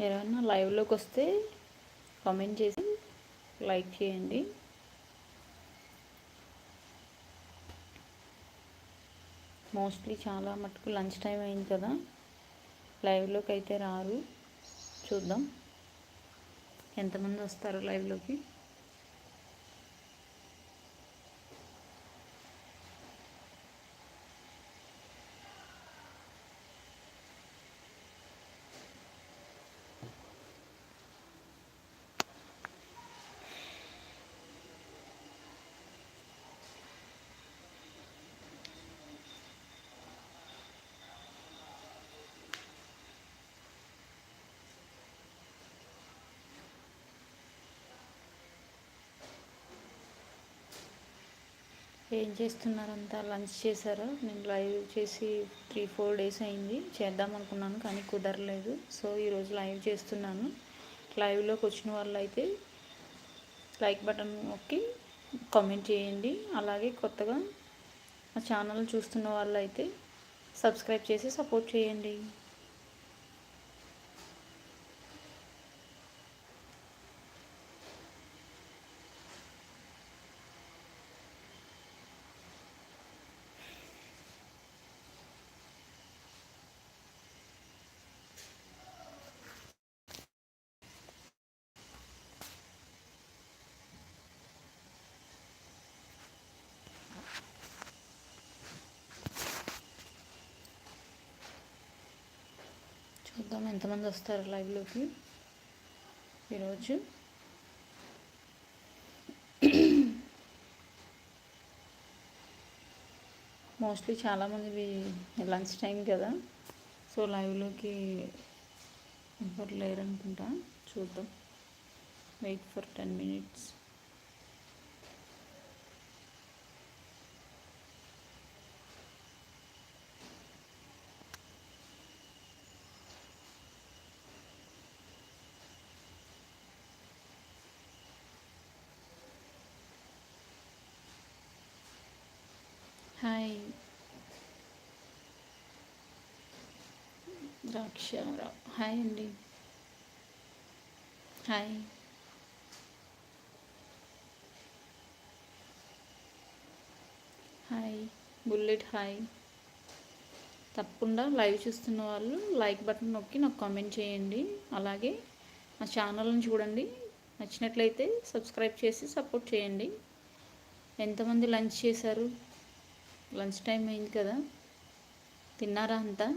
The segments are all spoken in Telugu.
ఎవరైనా లైవ్లోకి వస్తే కామెంట్ చేసి లైక్ చేయండి. మోస్ట్లీ చాలా మటుకు లంచ్ టైం అయింది కదా. లైవ్లోకి అయితే రారు. చూద్దాం. ఎంతమంది వస్తారు లైవ్లోకి? ఏం చేస్తున్నారంతా? లంచ్ చేశారు? నేను లైవ్ చేసి త్రీ ఫోర్ డేస్ అయింది. చేద్దాం అనుకున్నాను కానీ కుదరలేదు. సో ఈరోజు లైవ్ చేస్తున్నాను. లైవ్లోకి వచ్చిన వాళ్ళు అయితే లైక్ బటన్ నొక్కి కామెంట్ చేయండి. అలాగే కొత్తగా మా ఛానల్ చూస్తున్న వాళ్ళు అయితే సబ్స్క్రైబ్ చేసి సపోర్ట్ చేయండి. చూద్దాం ఎంతమంది వస్తారు లైవ్లోకి ఈరోజు. మోస్ట్లీ చాలామంది లంచ్ టైం కదా. సో లైవ్లోకి ఎవరు లేరనుకుంటా. చూద్దాం. Wait for ten minutes hi Draksharao hi అండి హాయ్ హాయ్ బుల్లెట్ హాయ్ తప్పకుండా లైవ్ చూస్తున్న వాళ్ళు లైక్ బటన్ నొక్కి నాకు కామెంట్ చేయండి. అలాగే మా ఛానల్ని చూడండి. నచ్చినట్లయితే సబ్స్క్రైబ్ చేసి సపోర్ట్ చేయండి. ఎంతమంది లంచ్ చేశారు? లంచ్ టైం అయింది కదా. తిన్నారా అంతా?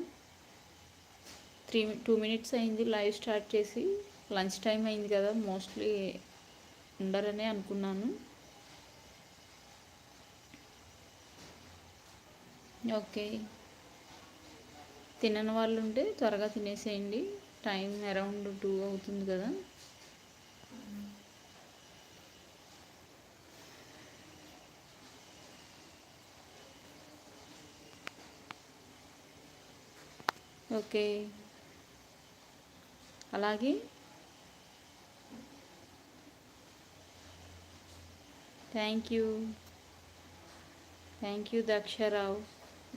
త్రీ టూ మినిట్స్ అయింది లైవ్ స్టార్ట్ చేసి. లంచ్ టైం అయింది కదా మోస్ట్లీ ఉండరనే అనుకున్నాను. ఓకే. తినని వాళ్ళు ఉంటే త్వరగా తినేసేయండి. టైం అరౌండ్ టూ అవుతుంది కదా. ఓకే. అలాగే? Thank you. Thank you Daksharao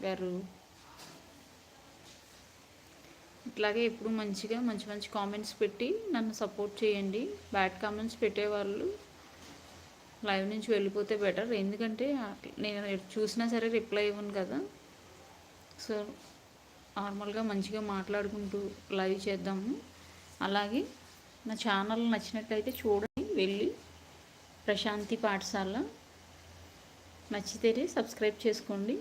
గారు. ఇట్లాగే ఎప్పుడు మంచిగా మంచి మంచి కామెంట్స్ పెట్టి నన్ను సపోర్ట్ చేయండి. బ్యాడ్ కామెంట్స్ పెట్టేవాళ్ళు లైవ్ నుంచి వెళ్ళిపోతే బెటర్. ఎందుకంటే నేను చూసినా సరే రిప్లై ఇవ్వను కదా. సో నార్మల్గా మంచిగా మాట్లాడుకుంటూ లైవ్ చేద్దాము. అలాగే నా ఛానల్ నచ్చినట్లయితే చూడండి వెళ్ళి ప్రశాంతి పాఠశాల నచ్చితేనే సబ్స్క్రైబ్ చేసుకోండి.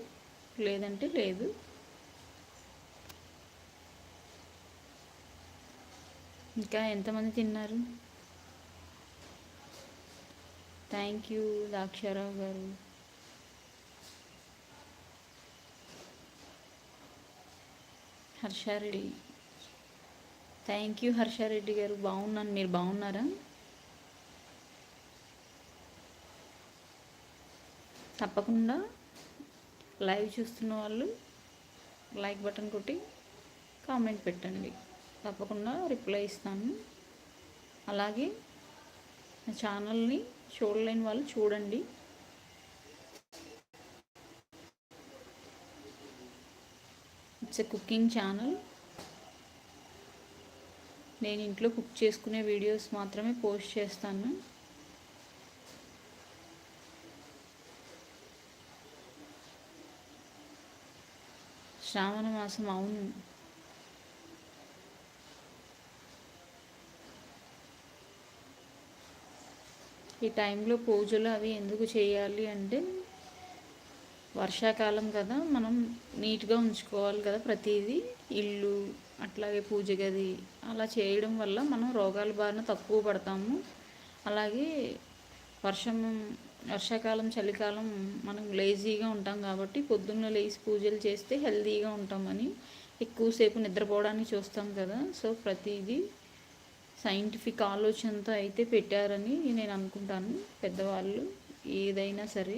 లేదంటే లేదు. ఇంకా ఎంతమంది తిన్నారు? థ్యాంక్ యూ దాక్షారావు గారు. హర్షారెడ్డి. థ్యాంక్ యూ హర్షారెడ్డి గారు. బాగున్నాను. మీరు బాగున్నారా? తప్పకుండా లైవ్ చూస్తున్న వాళ్ళు లైక్ బటన్ కొట్టి కామెంట్ పెట్టండి. తప్పకుండా రిప్లై ఇస్తాను. అలాగే నా ఛానల్ని చూడలేని వాళ్ళు చూడండి. It's a cooking channel. నేను ఇంట్లో కుక్ చేసుకునే వీడియోస్ మాత్రమే పోస్ట్ చేస్తాను. శ్రావణ మాసం అవును. ఈ టైంలో పూజలు అవి ఎందుకు చేయాలి అంటే వర్షాకాలం కదా మనం నీట్గా ఉంచుకోవాలి కదా ప్రతిదీ. ఇల్లు అట్లాగే పూజ గది అలా చేయడం వల్ల మనం రోగాల బారిన తక్కువ పడతాము. అలాగే వర్షం వర్షాకాలం చలికాలం మనం లేజీగా ఉంటాం కాబట్టి పొద్దున్న లేచి పూజలు చేస్తే హెల్తీగా ఉంటామని ఎక్కువసేపు నిద్రపోవడానికి చూస్తాం కదా. సో ప్రతిదీ సైంటిఫిక్ ఆలోచనతో అయితే పెట్టారని నేను అనుకుంటాను. పెద్దవాళ్ళు ఏదైనా సరే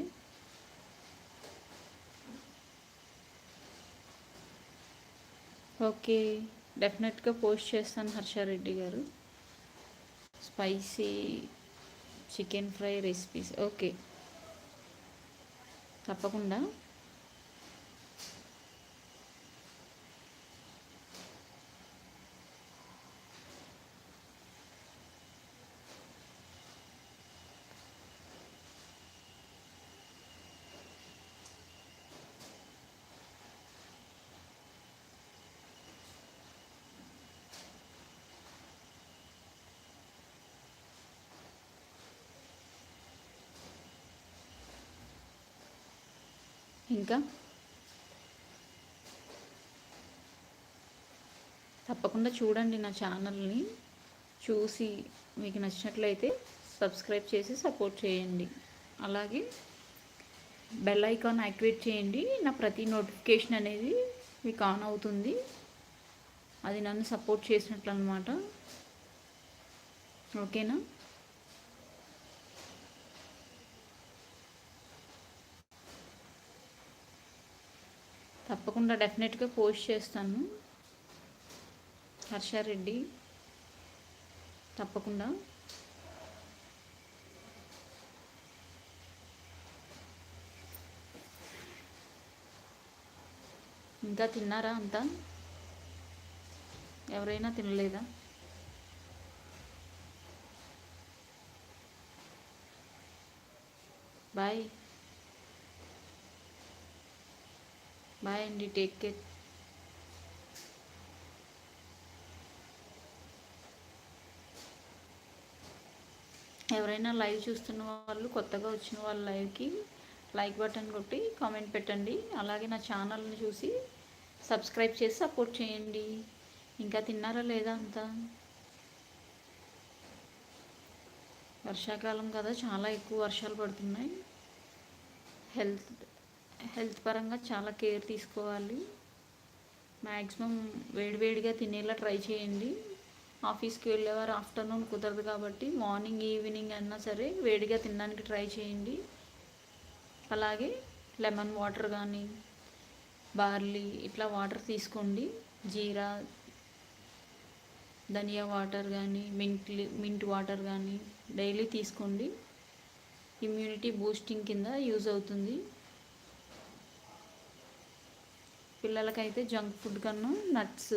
ఓకే డెఫినెట్గా పోస్ట్ చేస్తాను హర్షారెడ్డి గారు. Spicy chicken fry recipes. Okay తప్పకుండా. ఇంకా? తప్పకుండా చూడండి నా ఛానల్ని. చూసి మీకు నచ్చినట్లయితే సబ్స్క్రైబ్ చేసి సపోర్ట్ చేయండి. అలాగే బెల్ ఐకాన్ యాక్టివేట్ చేయండి. నా ప్రతి నోటిఫికేషన్ అనేది మీకు ఆన్ అవుతుంది. అది నన్ను సపోర్ట్ చేసినట్లు అనమాట ఓకేనా? తప్పకుండా డెఫినెట్గా పోస్ట్ చేస్తాను. హర్షారెడ్డి తప్పకుండా. ఇంకా తిన్నారా అంతా? ఎవరైనా తినలేదా? బాయ్. బాయ్ అండి టేక్ కేర్ ఎవరైనా లైవ్ చూస్తున్న వాళ్ళు కొత్తగా వచ్చిన వాళ్ళ లైవ్కి లైక్ బటన్ కొట్టి కామెంట్ పెట్టండి. అలాగే నా ఛానల్ని చూసి సబ్స్క్రైబ్ చేసి సపోర్ట్ చేయండి. ఇంకా తిన్నారా లేదా అంతా? వర్షాకాలం కదా చాలా ఎక్కువ వర్షాలు పడుతున్నాయి. హెల్త్ హెల్త్ పరంగా చాలా కేర్ తీసుకోవాలి. మ్యాక్సిమం వేడివేడిగా తినేలా ట్రై చేయండి. ఆఫీస్కి వెళ్ళేవారు ఆఫ్టర్నూన్ కుదరదు కాబట్టి మార్నింగ్ ఈవినింగ్ అయినా సరే వేడిగా తినడానికి ట్రై చేయండి. అలాగే లెమన్ వాటర్ కానీ బార్లీ ఇట్లా వాటర్ తీసుకోండి. జీరా ధనియా వాటర్ కానీ మింట్ మింట్ వాటర్ కానీ డైలీ తీసుకోండి. ఇమ్యూనిటీ బూస్టింగ్ కింద యూజ్ అవుతుంది. పిల్లలకైతే జంక్ ఫుడ్ కన్నా నట్స్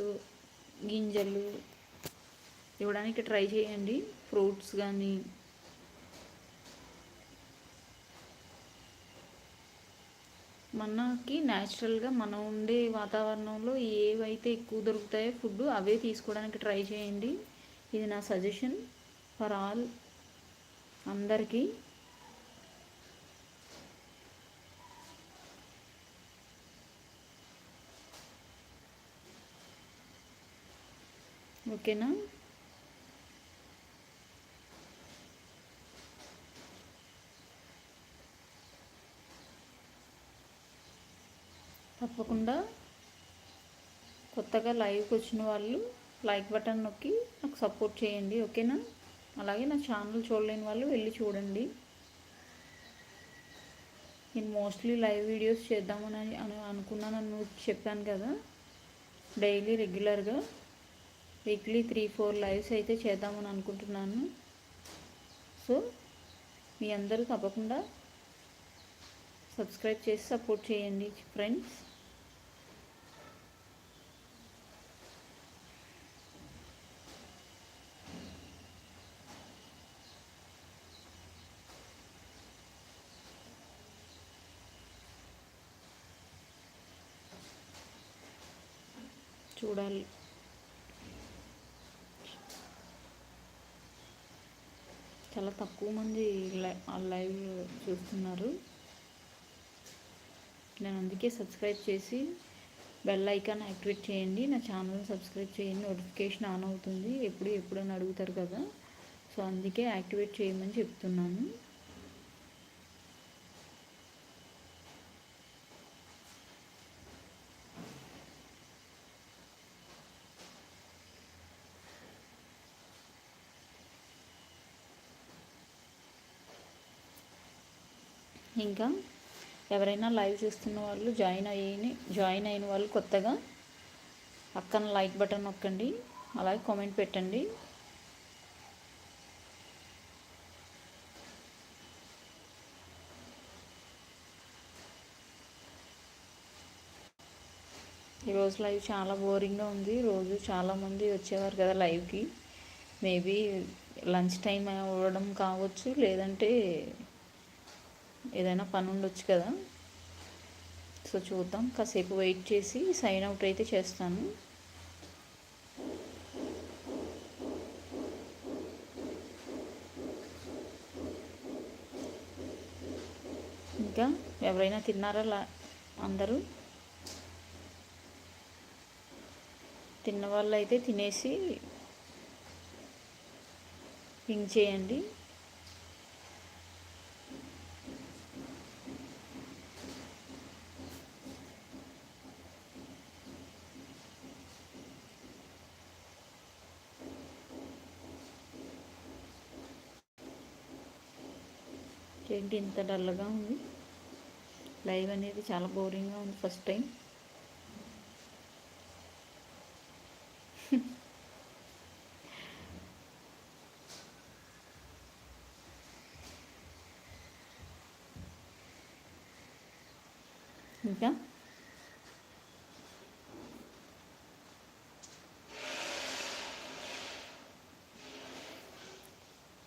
గింజలు ఇవ్వడానికి ట్రై చేయండి. ఫ్రూట్స్ కానీ మనకి న్యాచురల్గా మనం ఉండే వాతావరణంలో ఏవైతే ఎక్కువ దొరుకుతాయో ఫుడ్ అవే తీసుకోవడానికి ట్రై చేయండి. ఇది నా సజెషన్ ఫర్ ఆల్ అందరికీ. ఓకేనా? తప్పకుండా కొత్తగా లైవ్కి వచ్చిన వాళ్ళు లైక్ బటన్ నొక్కి నాకు సపోర్ట్ చేయండి ఓకేనా? అలాగే నా ఛానల్ చూడలేని వాళ్ళు వెళ్ళి చూడండి. నేను మోస్ట్లీ లైవ్ వీడియోస్ చేద్దామని అని అనుకున్నాను చెప్పాను కదా డైలీ రెగ్యులర్గా వీక్లీ త్రీ ఫోర్ లైవ్స్ అయితే చేద్దామని అనుకుంటున్నాను. సో మీ అందరూ తప్పకుండా సబ్స్క్రైబ్ చేసి సపోర్ట్ చేయండి ఫ్రెండ్స్. చూడాలి. చాలా తక్కువ మంది లైవ్ చూస్తున్నారు. నేను అందుకే సబ్స్క్రైబ్ చేసి బెల్ ఐకాన్ యాక్టివేట్ చేయండి. నా ఛానల్ సబ్స్క్రైబ్ చేయండి. నోటిఫికేషన్ ఆన్ అవుతుంది. ఎప్పుడు ఎప్పుడని అడుగుతారు కదా. సో అందుకే యాక్టివేట్ చేయమని చెప్తున్నాను. ఇంకా ఎవరైనా లైవ్ చూస్తున్న వాళ్ళు జాయిన్ అయ్యి జాయిన్ అయిన వాళ్ళు కొత్తగా పక్కన లైక్ బటన్ నొక్కండి అలాగే కామెంట్ పెట్టండి. ఈరోజు లైవ్ చాలా బోరింగ్గా ఉంది. రోజు చాలామంది వచ్చేవారు కదా లైవ్కి. మేబీ లంచ్ టైం అవ్వడం కావచ్చు లేదంటే ఏదైనా పని ఉండొచ్చు కదా. సో చూద్దాం. కాసేపు వెయిట్ చేసి సైన్ అవుట్ అయితే చేస్తాను. ఇంకా ఎవరైనా తిన్నారా అందరూ? తిన్న వాళ్ళు అయితే తినేసి పింక్ చేయండి. ఏంటి ఇంత డల్గా ఉంది? లైవ్ అనేది చాలా బోరింగ్గా ఉంది ఫస్ట్ టైం. ఇంకా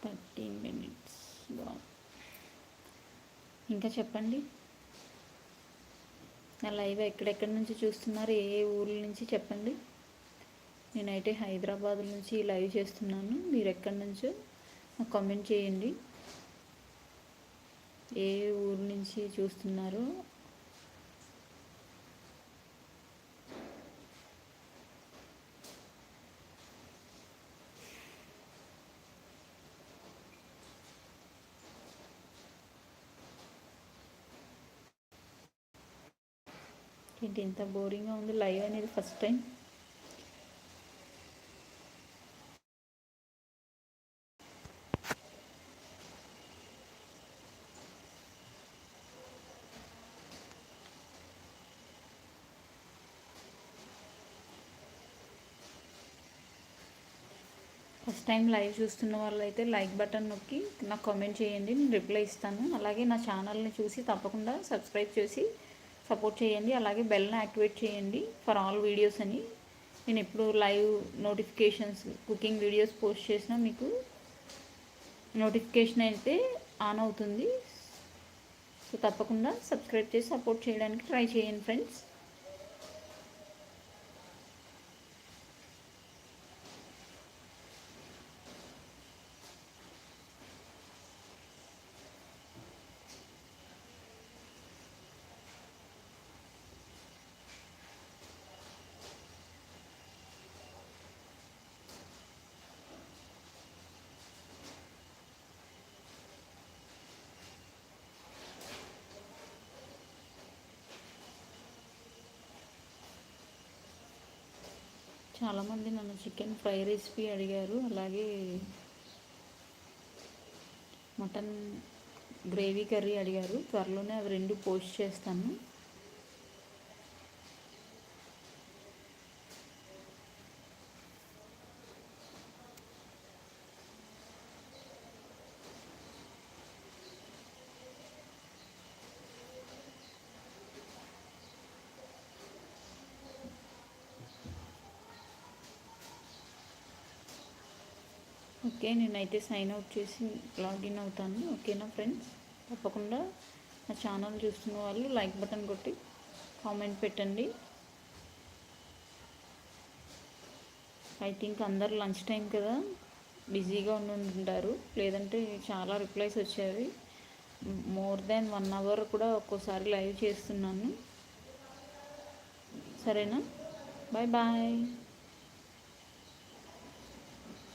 థర్టీన్ మినిట్స్ ఇంకా చెప్పండి. నా లైవ్ ఎక్కడెక్కడి నుంచి చూస్తున్నారు? ఏ ఊర్ల నుంచి చెప్పండి. నేనైతే హైదరాబాద్ నుంచి లైవ్ చేస్తున్నాను. మీరు ఎక్కడి నుంచో నాకు కామెంట్ చేయండి. ఏ ఊరు నుంచి చూస్తున్నారో? ఏంటి ఇంత బోరింగ్గా ఉంది లైవ్ అనేది first time? First time live చూస్తున్న వాళ్ళు అయితే లైక్ బటన్ నొక్కి నాకు కామెంట్ చేయండి నేను రిప్లై ఇస్తాను. అలాగే నా ఛానల్ని చూసి తప్పకుండా సబ్స్క్రైబ్ చేసి సపోర్ట్ చేయండి. అలాగే బెల్ని యాక్టివేట్ చేయండి ఫర్ ఆల్ వీడియోస్ అని. నేను ఎప్పుడు live notifications cooking videos post చేసినా మీకు నోటిఫికేషన్ అయితే ఆన్ అవుతుంది. సో తప్పకుండా సబ్స్క్రైబ్ చేసి సపోర్ట్ చేయడానికి ట్రై చేయండి ఫ్రెండ్స్. చాలామంది నన్ను చికెన్ ఫ్రై రెసిపీ అడిగారు. అలాగే మటన్ గ్రేవీ కర్రీ అడిగారు. త్వరలోనే అవి రెండు పోస్ట్ చేస్తాను. ఓకే నేనైతే సైన్ అవుట్ చేసి లాగిన్ అవుతాను. ఓకేనా ఫ్రెండ్స్ తప్పకుండా నా ఛానల్ చూస్తున్న వాళ్ళు లైక్ బటన్ కొట్టి కామెంట్ పెట్టండి. ఐ థింక్ అందరు లంచ్ టైం కదా బిజీగా ఉంటారు లేదంటే చాలా రిప్లైస్ వచ్చేవి. మోర్ దాన్ వన్ అవర్ కూడా ఒక్కోసారి లైవ్ చేస్తున్నాను. సరేనా? Bye bye